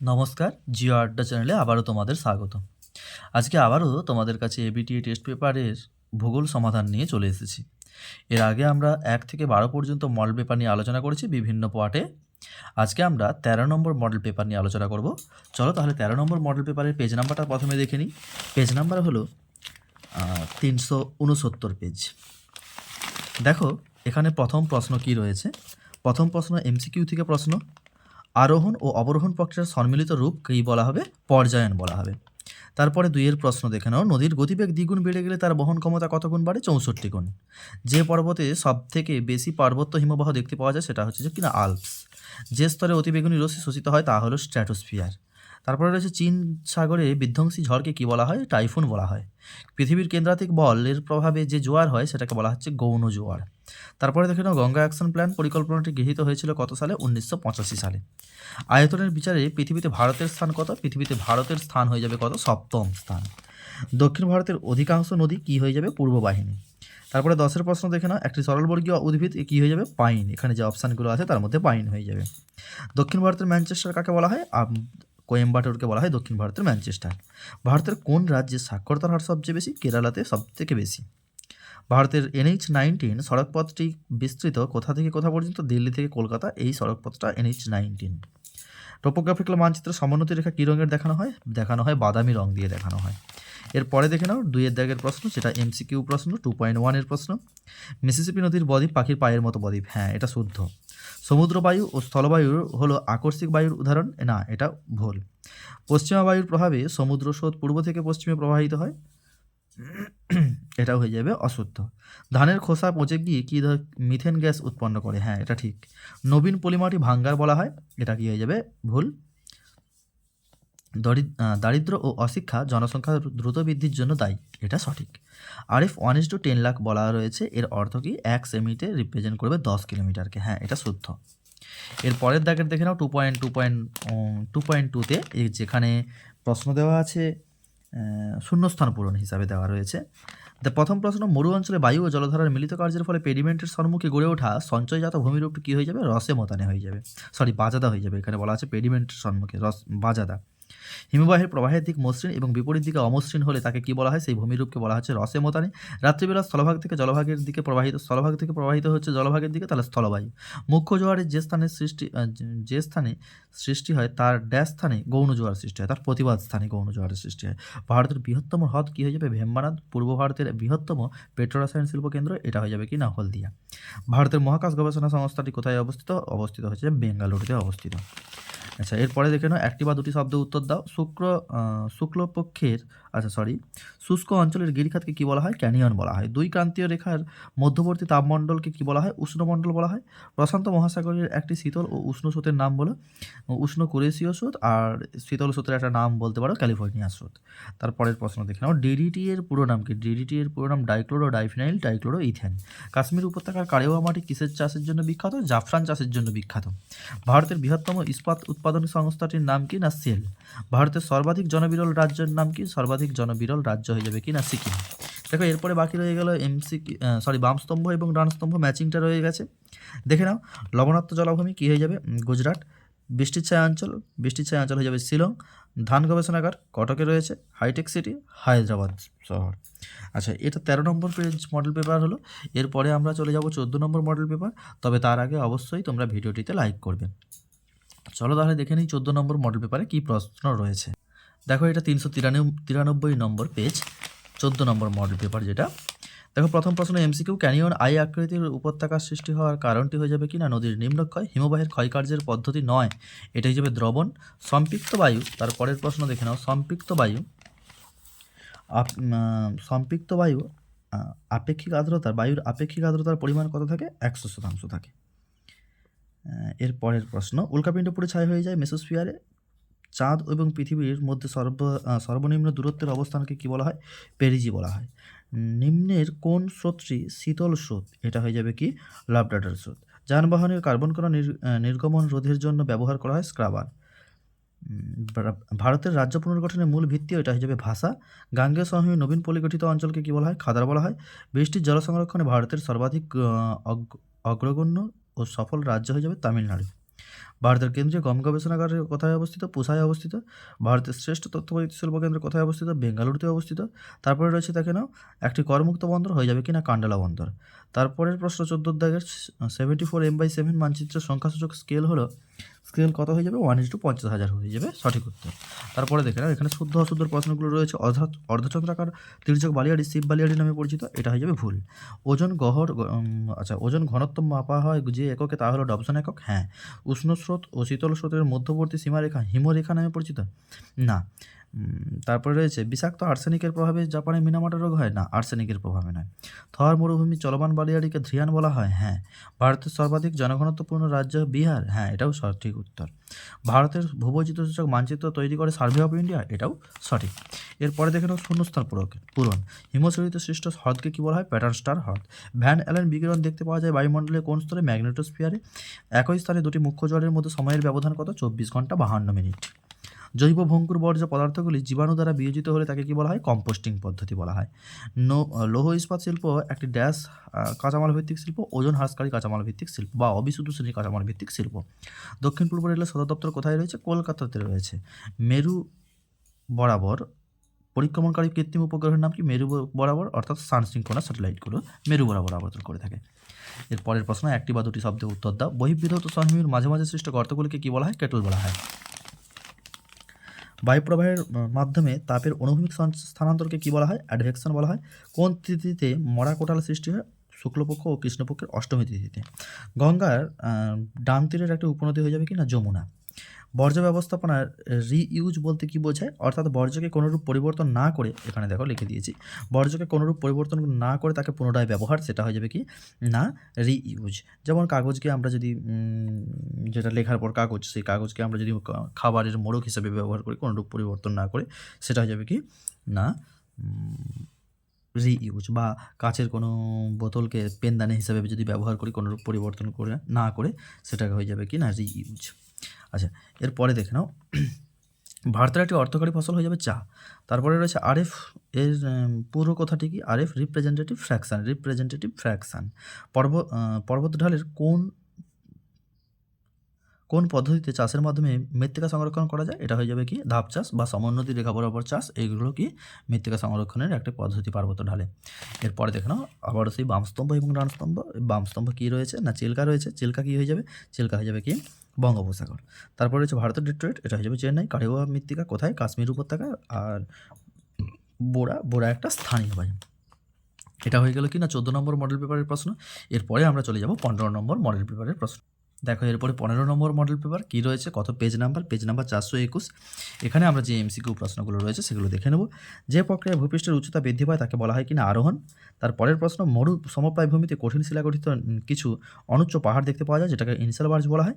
নমস্কার, জিও আড্ডা চ্যানেলে আবারও তোমাদের স্বাগত আজকে আবারও তোমাদের কাছে এবিটিএ টেস্ট পেপারের ভূগোল সমাধান নিয়ে চলে এসেছি। এর আগে আমরা এক থেকে বারো পর্যন্ত মডেল পেপার নিয়ে আলোচনা করেছি বিভিন্ন পার্টে আজকে আমরা তেরো নম্বর মডেল পেপার নিয়ে আলোচনা করব। চলো তাহলে তেরো নম্বর মডেল পেপারের পেজ নাম্বারটা প্রথমে দেখে নিই। পেজ নাম্বার হলো তিনশো উনসত্তর পেজ। দেখো, এখানে প্রথম প্রশ্ন কি রয়েছে? প্রথম প্রশ্ন এমসিকিউ থেকে প্রশ্ন। আরোহণ ও অবরোহণ প্রক্রিয়ার সম্মিলিত রূপ কী বলা হবে? পর্যায়ন বলা হবে। তারপরে দুইয়ের প্রশ্ন দেখে নাও। নদীর গতিবেগ দ্বিগুণ বেড়ে গেলে তার বহন ক্ষমতা কত গুণ বাড়ে? চৌষট্টি গুণ। যে পর্বতে সব থেকে বেশি পার্বত্য হিমবাহ দেখতে পাওয়া যায় সেটা হচ্ছে যে কিনা আলপস। যে স্তরে অতিবেগুনি রশ্মি শোষিত হয় তা হলো স্ট্র্যাটোস্ফিয়ার। তারপরে রয়েছে চীন সাগরে বিধ্বংসী ঝড়কে কী বলা হয়? টাইফুন বলা হয়। পৃথিবীর কেন্দ্রাতিক বলের প্রভাবে যে জোয়ার হয়, সেটাকে বলা হচ্ছে গৌণ জোয়ার। তারপরে দেখে নাও, গঙ্গা অ্যাকশন প্ল্যান পরিকল্পনাটি গৃহীত হয়েছিল কত সালে? উনিশশো পঁচাশি সালে। আয়তনের বিচারে পৃথিবীতে ভারতের স্থান কত? পৃথিবীতে ভারতের স্থান হয়ে যাবে কত? সপ্তম স্থান। দক্ষিণ ভারতের অধিকাংশ নদী কি হয়ে যাবে? পূর্ব বাহিনী। তারপরে দশের প্রশ্ন দেখে নাও, একটি সরলবর্গীয় উদ্ভিদ কি হয়ে যাবে? পাইন। এখানে যে অপশানগুলো আছে, তার মধ্যে পাইন হয়ে যাবে। দক্ষিণ ভারতের ম্যানচেস্টার কাকে বলা হয়? কোয়েম্বাটোরকে বলা হয় দক্ষিণ ভারতের ম্যানচেস্টার। ভারতের কোন রাজ্যে সাক্ষরতার হার সবচেয়ে বেশি? কেরালাতে সবথেকে বেশি। ভারতের এনএইচ নাইনটিন সড়কপথটি বিস্তৃত কোথা থেকে কোথা পর্যন্ত? দিল্লি থেকে কলকাতা, এই সড়কপথটা এনএইচ নাইনটিন। টোপোগ্রাফিক্যাল মানচিত্র সমোন্নতি রেখা কী রঙের দেখানো হয়? দেখানো হয় বাদামি রং দিয়ে দেখানো হয়। এরপরে দেখে নাও, দুইয়ের দাগের প্রশ্ন, সেটা এমসিকিউ প্রশ্ন টু পয়েন্ট ওয়ানের প্রশ্ন। মিসিসিপি নদীর বদ্বীপ পাখির পায়ের মতো বদ্বীপ। হ্যাঁ এটা শুদ্ধ। সমুদ্র বায়ু ও স্থলবায়ুর হলো আকস্মিক বায়ুর উদাহরণ। না, এটা ভুল। পশ্চিমা বায়ুর প্রভাবে সমুদ্র স্রোত পূর্ব থেকে পশ্চিমে প্রবাহিত হয়। এটাও হয়ে যাবে অশুদ্ধ। ধানের খোসা পচে গিয়ে কী ধর মিথেন গ্যাস উৎপন্ন করে? হ্যাঁ এটা ঠিক। নবীন পলিমাটি ভাঙ্গার বলা হয়। এটা কি হয়ে যাবে? ভুল। দারিদ্র ও অশিক্ষা জনসংখ্যা দ্রুত বৃদ্ধির জন্য দায়ী। এটা সঠিক। আর F one is two ten lakh বলা রয়েছে। এর অর্থ কি? এক সেমিতে রিপ্রেজেন্ট করবে দশ কিলোমিটারকে। হ্যাঁ এটা শুদ্ধ। এর পরের দাগের দেখে নাও two point two point two point টুতে যেখানে প্রশ্ন দেওয়া আছে শূন্যস্থান পূরণ হিসাবে দেওয়া রয়েছে। প্রথম প্রশ্ন, মরু অঞ্চলে বায়ু ও জলধারার মিলিত কার্যের ফলে পেডিমেন্টের সম্মুখে গড়ে ওঠা সঞ্চয়জাত ভূমিরূপটি কী হয়ে যাবে? রসে মতানে হয়ে যাবে। সরি বাজাদা হয়ে যাবে। এখানে বলা আছে পেডিমেন্টের সম্মুখে, রস, বাজাদা। হিমবাহের প্রবাহের দিক মসৃণ এবং বিপরীত দিকে অমসৃণ হলে তাকে কি বলা হয়? সেই ভূমিরূপকে বলা হচ্ছে রসে মতানি রাত্রিবেলা স্থলভাগ থেকে জলভাগের দিকে প্রবাহিত স্থলভাগ থেকে প্রবাহিত হচ্ছে জলভাগের দিকে, তাহলে স্থলবায়ু। মুখ্য জোয়ারের যে স্থানে সৃষ্টি যে- স্থানে সৃষ্টি হয়, তার ড্যাশ স্থানে গৌণ জোয়ার সৃষ্টি হয়, তার প্রতিবাদ স্থানে গৌণ জোয়ারের সৃষ্টি হয়। ভারতের বৃহত্তম হ্রদ কী হয়ে যাবে? ভেম্বানাদ, পূর্ব ভারতের বৃহত্তম পেট্রোরাসায়ন শিল্প কেন্দ্র, এটা হয়ে যাবে কি না? হলদিয়া। ভারতের মহাকাশ গবেষণা সংস্থাটি কোথায় অবস্থিত? অবস্থিত হচ্ছে বেঙ্গালুরুতে অবস্থিত। আচ্ছা এরপরে দেখে নাও একটি বা দুটি শব্দ উত্তর দাও। শুক্র শুক্লপক্ষের আচ্ছা সরি শুষ্ক অঞ্চলের গিরিখাতকে কী বলা হয়? ক্যানিয়ন বলা হয়। দুই ক্রান্তীয় রেখার মধ্যবর্তী তাপমণ্ডলকে কী বলা হয়? উষ্ণমণ্ডল বলা হয়। প্রশান্ত মহাসাগরের একটি শীতল ও উষ্ণ স্রোতের নাম বলো। উষ্ণ কুরেশীয় স্রোত আর শীতল স্রোতের একটা নাম বলতে পারো, ক্যালিফোর্নিয়া স্রোত। তারপরের প্রশ্ন দেখে নাও। ডিডিটি এর পুরো নাম কি? ডিডিটি এর পুরো নাম dichloro diphenyl dichloro ethane Kashmir উপত্যকার কারেওয়া মাটি কিসের চাষের জন্য বিখ্যাত? জাফরান চাষের জন্য বিখ্যাত। ভারতের বৃহত্তম ইস্পাত উৎপাদন সংস্থাটির নাম কি? না সেল ভারতের সর্বাধিক জনবিরল রাজ্যের নাম কি? সর্বাধিক জনবিরল রাজ্য হয়ে যাবে কি না সিকিম। দেখো, এরপরে বাকি রয়ে গেল এমসি সরি বাম স্তম্ভ এবং ডান স্তম্ভ ম্যাচিংটা রয়ে গেছে। দেখে নাও, লবণাক্ত জলাভূমি কী হয়ে যাবে? গুজরাট বৃষ্টির ছায়া অঞ্চল বৃষ্টির ছায়া অঞ্চল হয়ে যাবে শিলং, ধান গবেষণাগার, কটকে রয়েছে হাইটেক সিটি হায়দ্রাবাদ শহর। আচ্ছা এটা তেরো নম্বর পেজ মডেল পেপার হলো। এরপরে আমরা চলে যাব চোদ্দ নম্বর মডেল পেপার তবে তার আগে অবশ্যই তোমরা ভিডিওটিতে লাইক করবে। চলো তাহলে দেখে নিই চোদ্দ নম্বর মডেল পেপারে কী প্রশ্ন রয়েছে। দেখো এটা তিনশো তিরানব্বই নম্বর পেজ চোদ্দ নম্বর মডেল পেপার যেটা। দেখো প্রথম প্রশ্ন এমসি এমসিকিউ ক্যানিয়ন আই আকৃতির উপত্যকার সৃষ্টি হওয়ার কারণটি হয়ে যাবে কি না নদীর নিম্নক্ষয়, হিমবাহের ক্ষয়কার্যের পদ্ধতি নয়। এটা হয়ে যাবে দ্রবণ, সম্পৃক্ত বায়ু। তার পরের প্রশ্ন দেখে নাও, সম্পৃক্ত বায়ু সম্পৃক্ত বায়ু আপেক্ষিক আর্দ্রতার, বায়ুর আপেক্ষিক আর্দ্রতার পরিমাণ কত থাকে? একশো শতাংশ থাকে। এর পরের প্রশ্ন, উল্কাপিণ্ড পুরো ছাই হয়ে যায় মেসোস্ফিয়ারে চাঁদ এবং পৃথিবীর মধ্যে সর্ব সর্বনিম্ন দূরত্বের অবস্থানকে কি বলা হয়? পেরিজি বলা হয়। নিম্নের কোন স্রোতটি শীতল স্রোত? এটা হয়ে যাবে কি? লাভডাটার স্রোত। যানবাহনের কার্বন কণা নির- নির্গমন রোধের জন্য ব্যবহার করা হয় স্ক্রাবার। ভারতের রাজ্য পুনর্গঠনের মূল ভিত্তি এটা হয়ে যাবে ভাষা। গাঙ্গেয় সমভূমি নবীন পরিগঠিত অঞ্চলকে কী বলা হয়? খাদার বলা হয়। বৃষ্টির জল সংরক্ষণে ভারতের সর্বাধিক অগ্রগণ্য ও সফল রাজ্য হয়ে যাবে তামিলনাড়ু। ভারতের কেন্দ্রীয় গম গবেষণাগার কোথায় অবস্থিত? পুসায় অবস্থিত। ভারতের শ্রেষ্ঠ তথ্য শিল্প কেন্দ্র কোথায় অবস্থিত? বেঙ্গালুরুতে অবস্থিত। তারপরে রয়েছে, দেখে নাও, একটি করমুক্ত বন্দর হয়ে যাবে কিনা কান্ডালা বন্দর। তারপরের প্রশ্ন, চোদ্দ দাগের seventy four M by seven মানচিত্রের সংখ্যাসূচক স্কেল হলো স্কেল কত হয়ে যাবে? ওয়ান ইস টু পঞ্চাশ হাজার হয়ে যাবে। সঠিক উত্তর। তারপরে দেখে নাও, এখানে শুদ্ধ অশুদ্ধর প্রশ্নগুলো রয়েছে। অর্ধ অর্ধচন্দ্রাকার তির্যক বালিয়াড়ি, শিব বালিয়াড়ি নামে পরিচিত। এটা হয়ে যাবে ভুল। ওজন গহর আচ্ছা ওজন ঘনত্ব মাপা হয় যে এককে, তা হলো ডবসন একক? হ্যাঁ। উষ্ণ স্রোত ও শীতল স্রোতের মধ্যবর্তী সীমারেখা হিমরেখা নামে পরিচিত? না। তারপরে রয়েছে, বিষাক্ত আর্সেনিকের প্রভাবে জাপানে মিনামাটা রোগ হয়? না, আর্সেনিকের প্রভাবে নয়। থর মরুভূমি চলমান বালিয়াড়িকে ধ্রিয়ান বলা হয়? হ্যাঁ। ভারতের সর্বাধিক জনঘনত্বপূর্ণ রাজ্য বিহার? হ্যাঁ এটাও সঠিক উত্তর। ভারতের ভূবৈচিত্র সূচক মানচিত্র তৈরি করে সার্ভে অফ ইন্ডিয়া? এটাও সঠিক। এরপরে দেখে নাও শূন্যস্থান পূরক পূরণ। হিমশৈলিতে সৃষ্ট হ্রদকে কী বলা হয়? প্যাটার্ন স্টার হ্রদ। ভ্যান অ্যালেন বিকিরণ দেখতে পাওয়া যায় বায়ুমণ্ডলের কোন স্তরে? ম্যাগনেটোস্ফিয়ারে। একই স্থানে দুটি মুখ্য জলের মধ্যে সময়ের ব্যবধান কত? চব্বিশ ঘণ্টা বাহান্ন মিনিট। জৈব ভঙ্গুর বর্জ্য পদার্থগুলি জীবাণু দ্বারা বিয়োজিত হলে তাকে কি বলা হয়? কম্পোস্টিং পদ্ধতি বলা হয়। নো, লৌহ ইস্পাত শিল্প একটি ড্যাশ কাঁচামাল ভিত্তিক শিল্প, ওজন হ্রাসকারী কাঁচামাল ভিত্তিক শিল্প বা অবিশুদ্ধ শ্রেণি কাঁচামাল ভিত্তিক শিল্প। দক্ষিণ পূর্ব রেলের সদর দপ্তর কোথায় রয়েছে? কলকাতাতে রয়েছে। মেরু বরাবর পরিক্রমণকারী কৃত্রিম উপগ্রহের নাম কি? মেরু বরাবর, অর্থাৎ সানসিঙ্কোনা স্যাটেলাইটগুলো মেরু বরাবর আবর্তন করে থাকে। এর পরের প্রশ্ন, একটি বা দুটি শব্দে উত্তর দাও। বহির্বিধত সমভূমির মাঝে মাঝে সৃষ্ট গর্তগুলিকে কি বলা হয়? কেটল বলা হয়। বায়ুপ্রবাহের মাধ্যমে তাপের অনুভূমিক স্থানান্তরকে কী বলা হয়? অ্যাডভেকশন বলা হয়। কোন তিথিতে মরা কোটাল সৃষ্টি হয়? শুক্লপক্ষ ও কৃষ্ণপক্ষের অষ্টমী তিথিতে। গঙ্গার ডান তীরের একটা উপনদী হয়ে যাবে কি না যমুনা। বর্জ্য ব্যবস্থাপনার রিইউজ বলতে কি বোঝায়? অর্থাৎ বর্জ্যকে কোনোরূপ পরিবর্তন না করে, এখানে দেখো লিখে দিয়েছি, বর্জ্যকে কোনোরূপ পরিবর্তন না করে তাকে পুনরায় ব্যবহার, সেটা হয়ে যাবে কি? না রিইউজ যেমন কাগজকে আমরা যদি যেটা লেখার পর কাগজ, সেই কাগজকে আমরা যদি খাবারের মোড়ক হিসেবে ব্যবহার করি, কোনোরূপ পরিবর্তন না করে, সেটা হয়ে যাবে কি? না রিইউজ বা কাচের কোনো বোতলকে পেনদানি হিসাবে যদি ব্যবহার করি, কোনোরূপ পরিবর্তন করে, না করে, সেটা হয়ে যাবে কি? না রিইউজ এরপরে দেখে নাও। ভারতের একটি অর্থকারী ফসল হয়ে যাবে চা। তারপরে রয়েছে আরএফ। এর পুরো কথাটি কি? R F representative fraction representative fraction পর্বত পর্বত ঢালের কোন কোন পদ্ধতিতে চাষের মাধ্যমে মৃত্তিকা সংরক্ষণ করা যায়? এটা হয়ে যাবে কি? ধাপ চাষ বা সমোন্নতি রেখা বরাবর চাষ। এইগুলো কি? মৃত্তিকা সংরক্ষণের একটা পদ্ধতি পার্বত্য ঢালে এরপরে দেখে নাও আবার সেই বামস্তম্ভ এবং ডানস্তম্ভ। বামস্তম্ভ কী রয়েছে? না, চিল্কা রয়েছে। চিল্কা কী হয়ে যাবে? চিল্কা হয়ে যাবে কি? বঙ্গোপসাগর। তারপরে হচ্ছে ভারতের ডেট্রয়েট, এটা হয়ে যাবে চেন্নাই, কারিওয়া, মৃত্তিকা কোথায়? কাশ্মীর উপত্যকা আর বোরা বোরা একটা স্থানীয় বায়ু এটা হয়ে গেল কি না চোদ্দ নম্বর মডেল পেপারের প্রশ্ন। এরপরে আমরা চলে যাব পনেরো নম্বর মডেল পেপারের প্রশ্ন। দেখো, এরপরে পনেরো নম্বর মডেল পেপার কী রয়েছে? কত পেজ নাম্বার পেজ নাম্বার চারশো একুশ। এখানে আমরা যে এমসিকিউ প্রশ্নগুলো রয়েছে, সেগুলো দেখে নেব। যে প্রক্রিয়ায় ভূপৃষ্ঠের উচ্চতা বৃদ্ধি পায়, তাকে বলা হয় কিনা? আরোহণ। তার পরের প্রশ্ন, মরু সমপ্রায় ভূমিতে কঠিন শিলাগঠিত কিছু অনুচ্চ পাহাড় দেখতে পাওয়া যায়, যেটাকে ইনসেল বার্জ বলা হয়।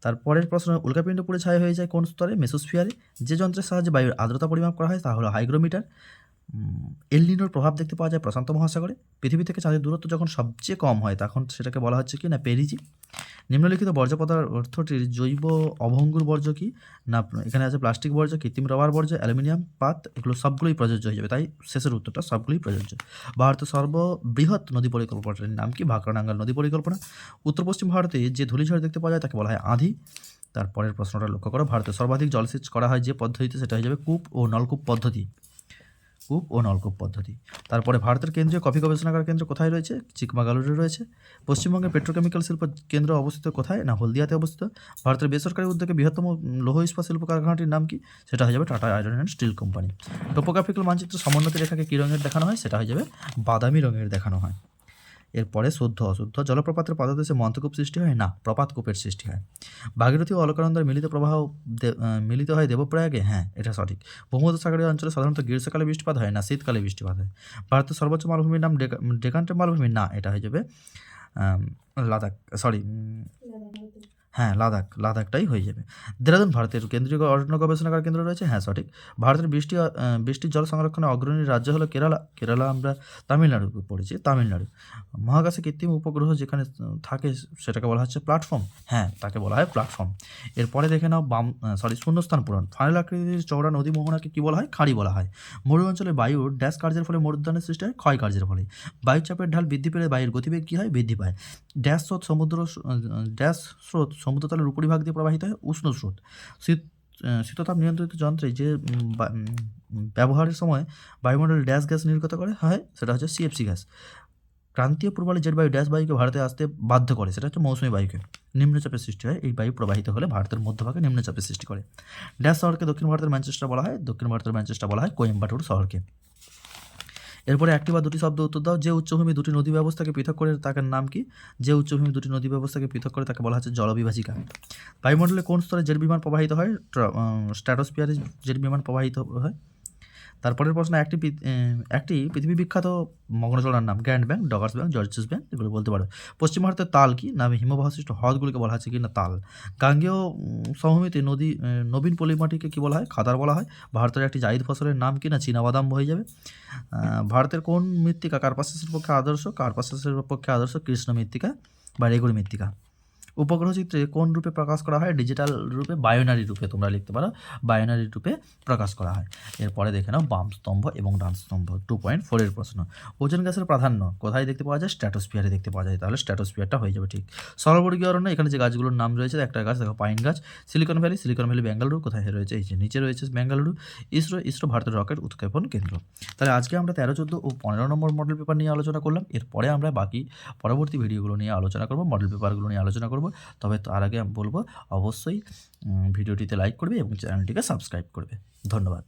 তারপরের প্রশ্ন, উল্কাপিণ্ড পুড়ে ছাই হয়ে যায় কোন স্তরে? মেসোস্ফিয়ারে। যে যন্ত্রের সাহায্যে বায়ুর আর্দ্রতা পরিমাপ করা হয় তা হলো হাইগ্রোমিটার। এলনিনোর প্রভাব দেখতে পাওয়া যায় প্রশান্ত মহাসাগরে। পৃথিবী থেকে চাঁদের দূরত্ব যখন সবচেয়ে কম হয়, তখন সেটাকে বলা হচ্ছে কি না পেরিজি। নিম্নলিখিত বর্জ্য পদার্থটির জৈব অভঙ্গুর বর্জ্য কি না এখানে আছে প্লাস্টিক বর্জ্য, কৃত্রিম রবার বর্জ্য, অ্যালুমিনিয়াম, পাত, এগুলো সবগুলোই প্রযোজ্য হয়ে যাবে। তাই শেষের উত্তরটা সবগুলোই প্রযোজ্য। ভারতের সর্ববৃহৎ নদী পরিকল্পনাটির নাম কি? ভাকরানাঙ্গাল নদী পরিকল্পনা। উত্তর পশ্চিম ভারতে যে ধূলিঝড় দেখতে পাওয়া যায়, তাকে বলা হয় আঁধি। তারপরের প্রশ্নটা লক্ষ্য করো। ভারতে সর্বাধিক জলসেচ করা হয় যে পদ্ধতিতে, সেটা হয়ে যাবে কূপ ও নলকূপ পদ্ধতি। কূপ ও নলকূপ পদ্ধতি। তারপরে ভারতের কেন্দ্রীয় কফি গবেষণাগার কেন্দ্র কোথায় রয়েছে? চিকমাগালুরে রয়েছে। পশ্চিমবঙ্গের পেট্রোকেমিক্যাল শিল্প কেন্দ্র অবস্থিত কোথায়? না, হলদিয়াতে অবস্থিত। ভারতের বেসরকারি উদ্যোগে বৃহত্তম লৌহ ইস্পাত শিল্প কারখানাটির নাম কি? সেটা হয়ে যাবে Tata iron and steel company. Topographical মানচিত্র সমোন্নতি রেখাকে কী রঙের দেখানো হয়? সেটা হয়ে যাবে বাদামি রঙের দেখানো হয়। এরপরে শুদ্ধ অশুদ্ধ জলপ্রপাতের পাদদেশে মন্ত্রকূপ সৃষ্টি হয়? না, প্রপাতকূপের সৃষ্টি হয়। ভাগীরথী ও অলকানন্দার মিলিত প্রবাহ মিলিত হয় দেবপ্রয়াগে? হ্যাঁ এটা সঠিক। ভূমধ্যসাগরীয় অঞ্চলে সাধারণত গ্রীষ্মকালে বৃষ্টিপাত হয় না, শীতকালে বৃষ্টিপাত হয়। ভারতের সর্বোচ্চ মালভূমির নাম ডেকা- ডেকান্টের মালভূমি? না, এটা হয়ে যাবে লাদাখ সরি হ্যাঁ লাদাখ, লাদাখটাই হয়ে যাবে। দেরাদুন ভারতের কেন্দ্রীয় অরণ্য গবেষণাগার কেন্দ্র রয়েছে? হ্যাঁ সঠিক। ভারতের বৃষ্টি বৃষ্টির জল সংরক্ষণে অগ্রণী রাজ্য হলো কেরালা। কেরালা আমরা তামিলনাড়ু পড়েছি, তামিলনাড়ু। মহাকাশে কৃত্রিম উপগ্রহ যেখানে থাকে, সেটাকে বলা হচ্ছে প্ল্যাটফর্ম। হ্যাঁ তাকে বলা হয় প্ল্যাটফর্ম। এরপরে দেখে নাও বাম সরি শূন্যস্থান পূরণ। ফানেল আকৃতির চওড়া নদী মোহনাকে কী বলা হয়? খাঁড়ি বলা হয়। মরু অঞ্চলে বায়ুর ড্যাশ কার্যের ফলে মরুদ্যানের সৃষ্টি হয়, ক্ষয় কার্যের ফলে। বায়ুচাপের ঢাল বৃদ্ধি পেলে বায়ুর গতিবেগ কী হয়? বৃদ্ধি পায়। ড্যাশ স্রোত সমুদ্র ড্যাশ স্রোত সমুদ্রতলের উপরিভাগ দিয়ে প্রবাহিত হয় উষ্ণ স্রোত। শীত শীততাপ নিয়ন্ত্রিত যন্ত্রে যে ব্যবহারের সময় বায়ুমণ্ডল ড্যাশ গ্যাস নির্গত করে, হয় সেটা হচ্ছে সিএফসি গ্যাস। ক্রান্তীয় পূর্বালি জেট বায়ু ড্যাশ বায়ুকে ভারতে আসতে বাধ্য করে, সেটা হচ্ছে মৌসুমী বায়ুকে। নিম্নচাপের সৃষ্টি হয়, এই বায়ু প্রবাহিত হলে ভারতের মধ্যভাগে নিম্নচাপের সৃষ্টি করে। ড্যাশ শহরকে দক্ষিণ ভারতের ম্যানচেস্টার বলা হয়, দক্ষিণ ভারতের ম্যানচেস্টার বলা হয় কোয়েম্বাটুর শহরকে। এরপরে একটি বা দুটি শব্দ উত্তর দাও। যে উচ্চভূমি দুটি নদী ব্যবস্থাকে পৃথক করে, তাকে নাম কি? যে উচ্চভূমি দুটি নদী ব্যবস্থাকে পৃথক করে, তাকে বলা হচ্ছে জলবিভাজিকা। বায়ুমণ্ডলে কোন স্তরে জেট বিমান প্রবাহিত হয়? স্ট্র্যাটোস্পিয়ারে জেট বিমান প্রবাহিত হয়? তারপরের প্রশ্ন, একটি একটি পৃথিবী বিখ্যাত মগ্নচড়ার নাম Grand Bank, Doggers Bank, Georges Bank, এগুলো বলতে পারবে পশ্চিম ভারতের তাল কি? নামে হিমবাহসৃষ্ট হ্রদগুলিকে বলা হচ্ছে কি না তাল। গাঙ্গেয় সমভূমিতে নদী নবীন পলিমাটিকে কি বলা হয়? খাদার বলা হয়। ভারতের একটি জাইদ ফসলের নাম কি না? চীনাবাদাম হয়ে যাবে। ভারতের কোন মৃত্তিকা কার্পাসের পক্ষে আদর্শ? কার্পাসের পক্ষে আদর্শ কৃষ্ণ মৃত্তিকা বা রেগুড়ি মৃত্তিকা? উপগ্রহ চিত্রে কোন রূপে প্রকাশ করা হয়? ডিজিটাল রূপে বায়োনারি রূপে তোমরা লিখতে পারো। বায়োনারি রূপে প্রকাশ করা হয়। এরপরে দেখে নাও বাম স্তম্ভ এবং ডান স্তম্ভ। টু পয়েন্ট ফোরের প্রশ্ন। ওজন গ্যাসের প্রাধান্য কোথায় দেখতে পাওয়া যায়? স্ট্র্যাটোস্ফিয়ারে দেখতে পাওয়া যায়। তাহলে স্ট্র্যাটোস্ফিয়ারটা হয়ে যাবে ঠিক। সর্ববর্গীয় অরণ্য এখানে যে গাছগুলোর নাম রয়েছে, একটা গাছ দেখো পাইন গাছ। Silicon Valley Silicon Valley Bengaluru কোথায় রয়েছে? এই যে নিচে রয়েছে বেঙ্গালুরু ইসরো ইসরো ভারতের রকেট উৎক্ষেপণ কেন্দ্র। তাহলে আজকে আমরা তেরো, চোদ্দ ও পনেরো নম্বর মডেল পেপার নিয়ে আলোচনা করলাম। এরপরে আমরা বাকি পরবর্তী ভিডিওগুলো নিয়ে আলোচনা করব মডেল পেপারগুলো নিয়ে আলোচনা করব। তবে তার আগে আমি বলব অবশ্যই ভিডিওটিতে লাইক করবে এবং চ্যানেলটিকে সাবস্ক্রাইব করবে। ধন্যবাদ।